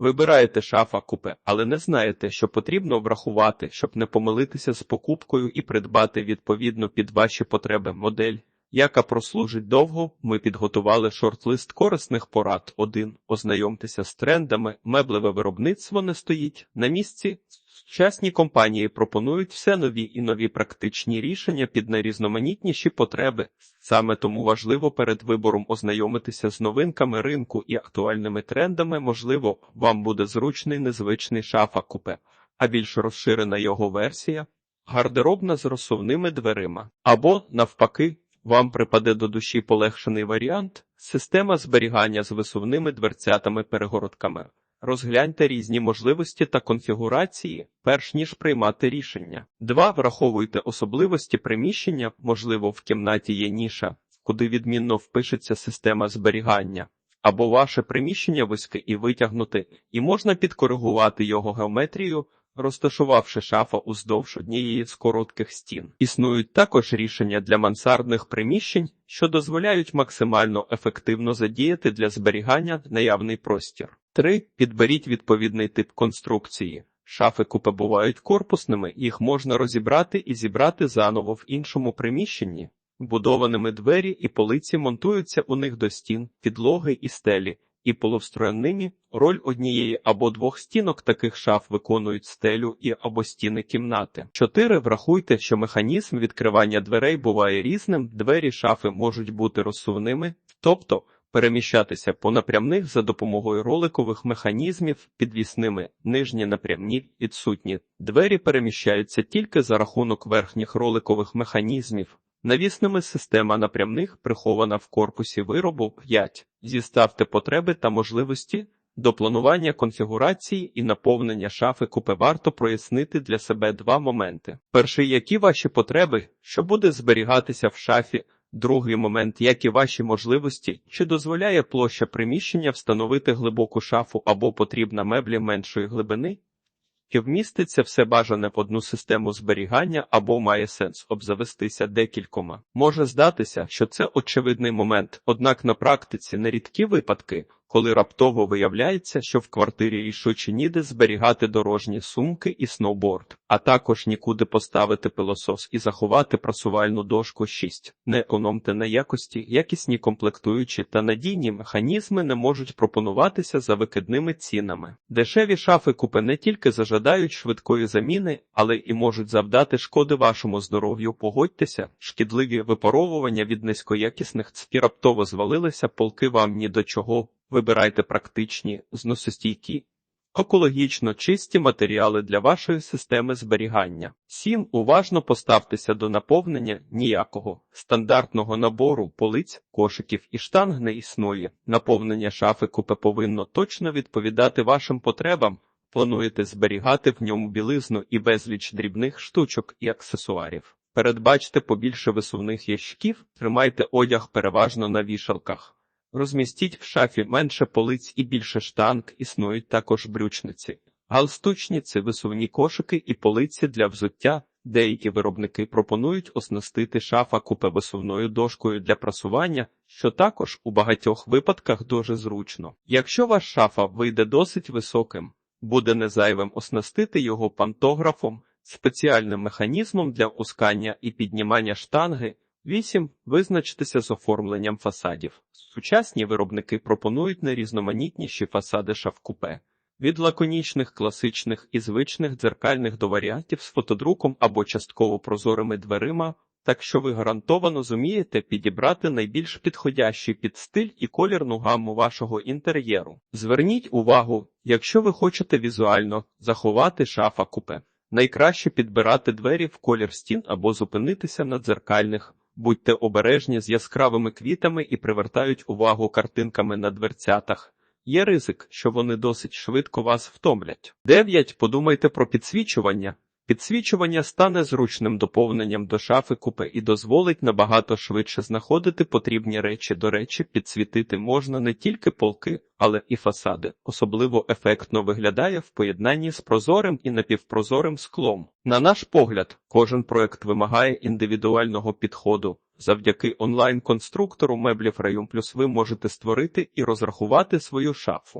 Вибираєте шафа купе, але не знаєте, що потрібно врахувати, щоб не помилитися з покупкою і придбати відповідно під ваші потреби модель, яка прослужить довго. Ми підготували шорт-лист корисних порад. 1. Ознайомтеся з трендами. Меблеве виробництво не стоїть на місці. Сучасні компанії пропонують все нові і нові практичні рішення під найрізноманітніші потреби. Саме тому важливо перед вибором ознайомитися з новинками ринку і актуальними трендами. Можливо, вам буде зручний незвичний шафа купе, а більш розширена його версія гардеробна з розсувними дверима. Або, навпаки, вам припаде до душі полегшений варіант система зберігання з висувними дверцятами-перегородками. Розгляньте різні можливості та конфігурації, перш ніж приймати рішення. 2. Враховуйте особливості приміщення, можливо, в кімнаті є ніша, куди відмінно впишеться система зберігання. Або ваше приміщення вузьке і витягнуте, і можна підкоригувати його геометрію, розташувавши шафа уздовж однієї з коротких стін. Існують також рішення для мансардних приміщень, що дозволяють максимально ефективно задіяти для зберігання наявний простір. 3. Підберіть відповідний тип конструкції. Шафи купе бувають корпусними, їх можна розібрати і зібрати заново в іншому приміщенні. Будованими двері і полиці монтуються у них до стін, підлоги і стелі, і половстроєними роль однієї або двох стінок таких шаф виконують стелю і або стіни кімнати. 4. Врахуйте, що механізм відкривання дверей буває різним, двері шафи можуть бути розсувними, тобто переміщатися по напрямних за допомогою роликових механізмів, підвісними, нижні напрямні відсутні. Двері переміщаються тільки за рахунок верхніх роликових механізмів. Навісними система напрямних прихована в корпусі виробу 5. Зіставте потреби та можливості. До планування конфігурації і наповнення шафи купе варто прояснити для себе два моменти. Перший, які ваші потреби, що буде зберігатися в шафі, другий момент, які ваші можливості, чи дозволяє площа приміщення встановити глибоку шафу або потрібна меблі меншої глибини, чи вміститься все бажане в одну систему зберігання або має сенс обзавестися декількома. Може здатися, що це очевидний момент, однак на практиці нерідкі випадки, коли раптово виявляється, що в квартирі рішуче ніде зберігати дорожні сумки і сноуборд, а також нікуди поставити пилосос і заховати прасувальну дошку 6. Не економте на якості, якісні комплектуючі та надійні механізми не можуть пропонуватися за викидними цінами. Дешеві шафи купе не тільки зажадають швидкої заміни, але і можуть завдати шкоди вашому здоров'ю. Погодьтеся, шкідливі випаровування від низькоякісних цпі раптово звалилися, полки вам ні до чого. Вибирайте практичні, зносостійкі, екологічно чисті матеріали для вашої системи зберігання. 7. Уважно поставтеся до наповнення ніякого стандартного набору полиць, кошиків і штанг не існує. Наповнення шафи купе повинно точно відповідати вашим потребам. Плануєте зберігати в ньому білизну і безліч дрібних штучок і аксесуарів. Передбачте побільше висувних ящиків, тримайте одяг переважно на вішалках. Розмістіть в шафі менше полиць і більше штанг, існують також брючниці, галстучниці, висувні кошики і полиці для взуття. Деякі виробники пропонують оснастити шафа купе висувною дошкою для прасування, що також у багатьох випадках дуже зручно. Якщо ваш шафа вийде досить високим, буде незайвим оснастити його пантографом, спеціальним механізмом для опускання і піднімання штанги. 8. Визначтеся з оформленням фасадів. Сучасні виробники пропонують найрізноманітніші фасади шафкупе. Від лаконічних, класичних і звичних дзеркальних до варіантів з фотодруком або частково прозорими дверима, так що ви гарантовано зумієте підібрати найбільш підходящий під стиль і колірну гамму вашого інтер'єру. Зверніть увагу, якщо ви хочете візуально заховати шафа купе. Найкраще підбирати двері в колір стін або зупинитися на дзеркальних. Будьте обережні з яскравими квітами і привертають увагу картинками на дверцятах. Є ризик, що вони досить швидко вас втомлять. 9. Подумайте про підсвічування. Підсвічування стане зручним доповненням до шафи купе і дозволить набагато швидше знаходити потрібні речі. До речі, підсвітити можна не тільки полки, але і фасади. Особливо ефектно виглядає в поєднанні з прозорим і напівпрозорим склом. На наш погляд, кожен проект вимагає індивідуального підходу. Завдяки онлайн-конструктору меблів Rayum Plus ви можете створити і розрахувати свою шафу.